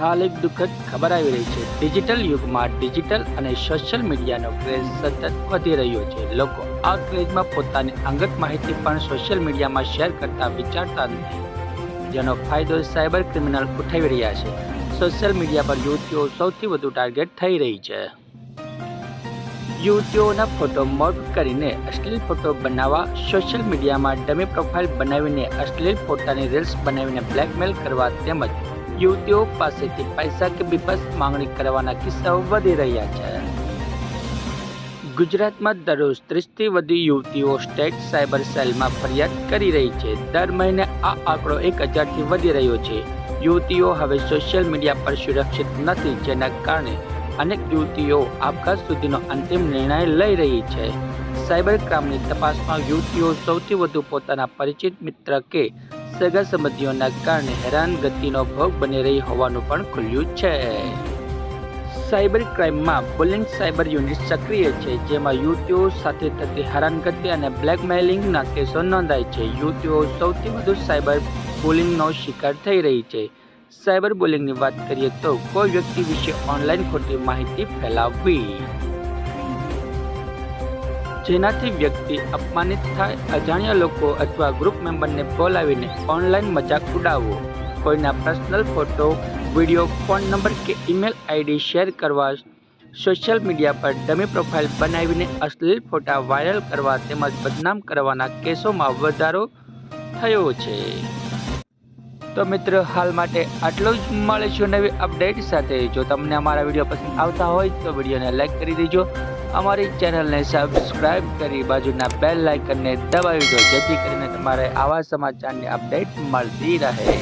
હાલ એક દુઃખદ ખબર આવી રહી છે. ડિજિટલ યુગમાં ડિજિટલ અને સોશિયલ મીડિયાનો ક્રેઝ સતત વધી રહ્યો છે. લોકો આ ક્રેઝમાં પોતાની અંગત માહિતી પણ સોશિયલ મીડિયામાં શેર કરતા વિચારતા નથી. જેનો ફાયદો સાયબર ક્રિમિનલ ઉઠાવી રહ્યા છે. સોશિયલ મીડિયા પર યુવતીઓ સૌથી વધુ ટાર્ગેટ થઈ રહી છે. યુવતીઓના ફોટો મોડ કરીને અશ્લીલ ફોટો બનાવવા, સોશિયલ મીડિયામાં ડમી પ્રોફાઇલ બનાવીને અશ્લીલ ફોટાની રીલ્સ બનાવીને બ્લેકમેલ કરવા તેમજ યુવતીઓ પાસેથી પૈસા કે બીભત્સ માંગણી કરવાના કિસ્સાઓ વધી રહ્યા છે. ગુજરાતમાં દરરોજ ત્રીસથી વધુ યુવતીઓ સ્ટેટ સાયબર સેલમાં ફરિયાદ કરી રહી છે. દર મહિને આ આંકડો એક હજારથી વધી રહ્યો છે. યુવતીઓ હવે સોશિયલ મીડિયા પર સુરક્ષિત નથી, જેના કારણે અનેક યુવતીઓ આપઘાત સુધીનો અંતિમ નિર્ણય લઈ રહી છે. સાયબર ક્રાઇમની તપાસમાં યુવતીઓ સૌથી વધુ પોતાના પરિચિત મિત્ર કે સગા સંબંધીઓના કારણે હેરાનગતિનો ભોગ બની રહી હોવાનું પણ ખુલ્યું છે. સાયબર ક્રાઇમમાં બુલિંગ સાયબર યુનિટ સક્રિય છે, જેમાં યુવતીઓ સાથે થતી હેરાનગતિ અને બ્લેકમેલિંગના કેસો નોંધાય છે. યુવતીઓ સૌથી વધુ સાયબર બુલિંગનો શિકાર થઈ રહી છે. સાયબર બુલિંગની વાત કરીએ તો કોઈ વ્યક્તિ વિશે ઓનલાઈન ખોટી માહિતી ફેલાવવી જેનાથી વ્યક્તિ અપમાનિત થાય, અજાણ્યા લોકો અથવા ગ્રુપ મેમ્બરને બોલાવીને ઓનલાઈન મજાક ઉડાવવો. કોઈના personal photo video phone number કે ઈમેલ આઈડી શેર કરવા સોશિયલ મીડિયા પર ડમી પ્રોફાઇલ બનાવીને અશ્લીલ ફોટા વાયરલ કરવા તેમજ બદનામ કરવાના કેસોમાં વધારો થયો છે. તો મિત્રો, હાલ માટે આટલું જ. મળીશું નવી અપડેટ સાથે. જો તમને અમારા વીડિયો પસંદ આવતા હોય તો વિડીયોને લાઈક કરી દેજો. અમારી ચેનલને સબસ્ક્રાઇબ કરી બાજુના બેલ લાઇકનને દબાવી દો, જેથી કરીને તમારે આવા સમાચારની અપડેટ મળતી રહે.